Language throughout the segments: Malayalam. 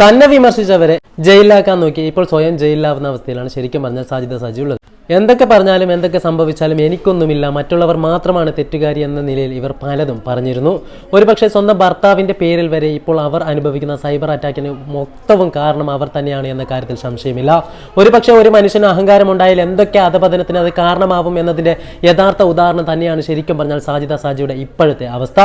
തന്നെ വിമർശിച്ചവരെ ജയിലിലാക്കാൻ നോക്കി. ഇപ്പോൾ സ്വയം ജയിലിലാവുന്ന അവസ്ഥയിലാണ് ശരിക്കും പറഞ്ഞാൽ സാജിദ സജി ഉള്ളത് എന്തൊക്കെ പറഞ്ഞാലും എന്തൊക്കെ സംഭവിച്ചാലും എനിക്കൊന്നുമില്ല. മറ്റുള്ളവർ മാത്രമാണ് തെറ്റുകാരി എന്ന നിലയിൽ ഇവർ പലതും പറഞ്ഞിരുന്നു. ഒരുപക്ഷെ സ്വന്തം ഭർത്താവിന്റെ പേരിൽ വരെ ഇപ്പോൾ അവർ അനുഭവിക്കുന്ന സൈബർ അറ്റാക്കിന് മൊത്തവും കാരണം അവർ തന്നെയാണ് എന്ന കാര്യത്തിൽ സംശയമില്ല. ഒരുപക്ഷെ ഒരു മനുഷ്യന് അഹങ്കാരം ഉണ്ടായാൽ എന്തൊക്കെ അധപതനത്തിന് അത് കാരണമാവും എന്നതിന്റെ യഥാർത്ഥ ഉദാഹരണം തന്നെയാണ് ശരിക്കും പറഞ്ഞാൽ സാജിദ സാജിയുടെ ഇപ്പോഴത്തെ അവസ്ഥ.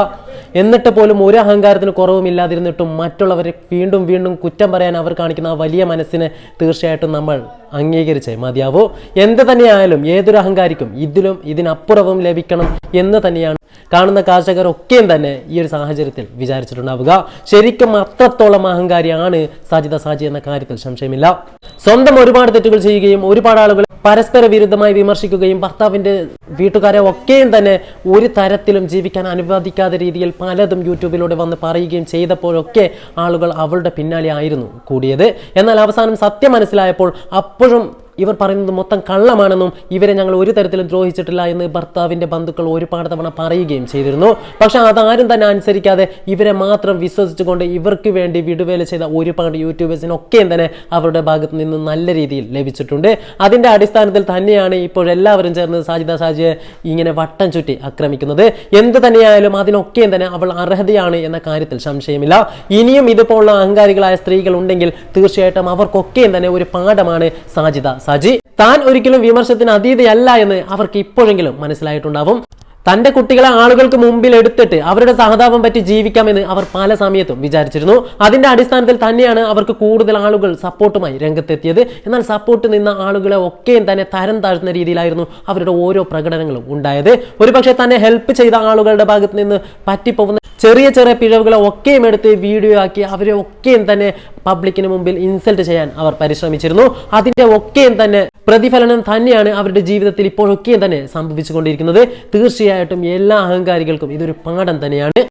എന്നിട്ട് പോലും ഒരു അഹങ്കാരത്തിന് കുറവുമില്ലാതിരുന്നിട്ടും മറ്റുള്ളവരെ വീണ്ടും വീണ്ടും കുറ്റം പറയാൻ അവർ കാണിക്കുന്ന ആ വലിയ മനസ്സിനെ തീർച്ചയായിട്ടും നമ്മൾ അംഗീകരിച്ചേ. മതിയാവൂ. എന്ത് തന്നെയായാലും ഏതൊരു അഹങ്കാരിക്കും ഇതിലും ഇതിനപ്പുറവും ലഭിക്കണം എന്ന് തന്നെയാണ് കാണുന്ന കർഷകർ ഒക്കെയും തന്നെ ഈ ഒരു സാഹചര്യത്തിൽ വിചാരിച്ചിട്ടുണ്ടാവുക. ശരിക്കും അത്രത്തോളം അഹങ്കാരിയാണ് സാജിദ സാജി എന്ന കാര്യത്തിൽ സംശയമില്ല. സ്വന്തം ഒരുപാട് തെറ്റുകൾ ചെയ്യുകയും ഒരുപാട് ആളുകൾ പരസ്പര വിരുദ്ധമായി വിമർശിക്കുകയും ഭർത്താവിന്റെ വീട്ടുകാരെ ഒക്കെയും തന്നെ ഒരു തരത്തിലും ജീവിക്കാൻ അനുവദിക്കാത്ത രീതിയിൽ പലതും യൂട്യൂബിലൂടെ വന്ന് പറയുകയും ചെയ്തപ്പോഴൊക്കെ ആളുകൾ അവളുടെ പിന്നാലെ ആയിരുന്നു കൂടിയത്. എന്നാൽ അവസാനം സത്യം മനസ്സിലായപ്പോൾ അപ്പോഴും ഇവർ പറയുന്നത് മൊത്തം കള്ളമാണെന്നും ഇവരെ ഞങ്ങൾ ഒരു തരത്തിലും ദ്രോഹിച്ചിട്ടില്ല എന്ന് ഭർത്താവിന്റെ ബന്ധുക്കൾ ഒരുപാട് തവണ പറയുകയും ചെയ്തിരുന്നു. പക്ഷേ അതാരും തന്നെ അനുസരിക്കാതെ ഇവരെ മാത്രം വിശ്വസിച്ചുകൊണ്ട് ഇവർക്ക് വേണ്ടി വിടുവേല ചെയ്ത ഒരുപാട് യൂട്യൂബേഴ്സിനൊക്കെയും തന്നെ അവരുടെ ഭാഗത്ത് നിന്ന് നല്ല രീതിയിൽ ലഭിച്ചിട്ടുണ്ട്. അതിന്റെ അടിസ്ഥാനത്തിൽ തന്നെയാണ് ഇപ്പോൾ എല്ലാവരും ചേർന്ന് സാജിദ സാജിയെ ഇങ്ങനെ വട്ടം ചുറ്റി ആക്രമിക്കുന്നത്. എന്ത് തന്നെയായാലും അതിനൊക്കെയും തന്നെ അവൾ അർഹതയാണ് എന്ന കാര്യത്തിൽ സംശയമില്ല. ഇനിയും ഇതുപോലുള്ള അഹങ്കാരികളായ സ്ത്രീകൾ ഉണ്ടെങ്കിൽ തീർച്ചയായിട്ടും അവർക്കൊക്കെയും തന്നെ ഒരു പാഠമാണ് സാജിദ സാജി താൻ ഒരിക്കലും വിമർശത്തിന് അതീതയല്ല എന്ന് അവർക്ക് ഇപ്പോഴെങ്കിലും മനസ്സിലായിട്ടുണ്ടാവും. തന്റെ കുട്ടികളെ ആളുകൾക്ക് മുമ്പിൽ എടുത്തിട്ട് അവരുടെ സഹതാപം പറ്റി ജീവിക്കാമെന്ന് അവർ പല സമയത്തും വിചാരിച്ചിരുന്നു. അതിന്റെ അടിസ്ഥാനത്തിൽ തന്നെയാണ് അവർക്ക് കൂടുതൽ ആളുകൾ സപ്പോർട്ടുമായി രംഗത്തെത്തിയത്. എന്നാൽ സപ്പോർട്ട് നിന്ന ആളുകളെ ഒക്കെയും തന്നെ തരം താഴ്ത്തുന്ന രീതിയിലായിരുന്നു അവരുടെ ഓരോ പ്രകടനങ്ങളും ഉണ്ടായത്. ഒരുപക്ഷെ തന്നെ ഹെൽപ്പ് ചെയ്ത ആളുകളുടെ ഭാഗത്ത് നിന്ന് പറ്റിപ്പോകുന്ന ചെറിയ ചെറിയ പിഴവുകളെ ഒക്കെയും എടുത്ത് വീഡിയോ ആക്കി അവരെ ഒക്കെയും തന്നെ പബ്ലിക്കിന് മുമ്പിൽ ഇൻസൾട്ട് ചെയ്യാൻ അവർ പരിശ്രമിച്ചിരുന്നു. അതിന്റെ ഒക്കെയും തന്നെ പ്രതിഫലനം തന്നെയാണ് അവരുടെ ജീവിതത്തിൽ ഇപ്പോഴൊക്കെയും തന്നെ സംഭവിച്ചുകൊണ്ടിരിക്കുന്നത്. തീർച്ചയായിട്ടും എല്ലാ അഹങ്കാരികൾക്കും ഇതൊരു പാഠം തന്നെയാണ്.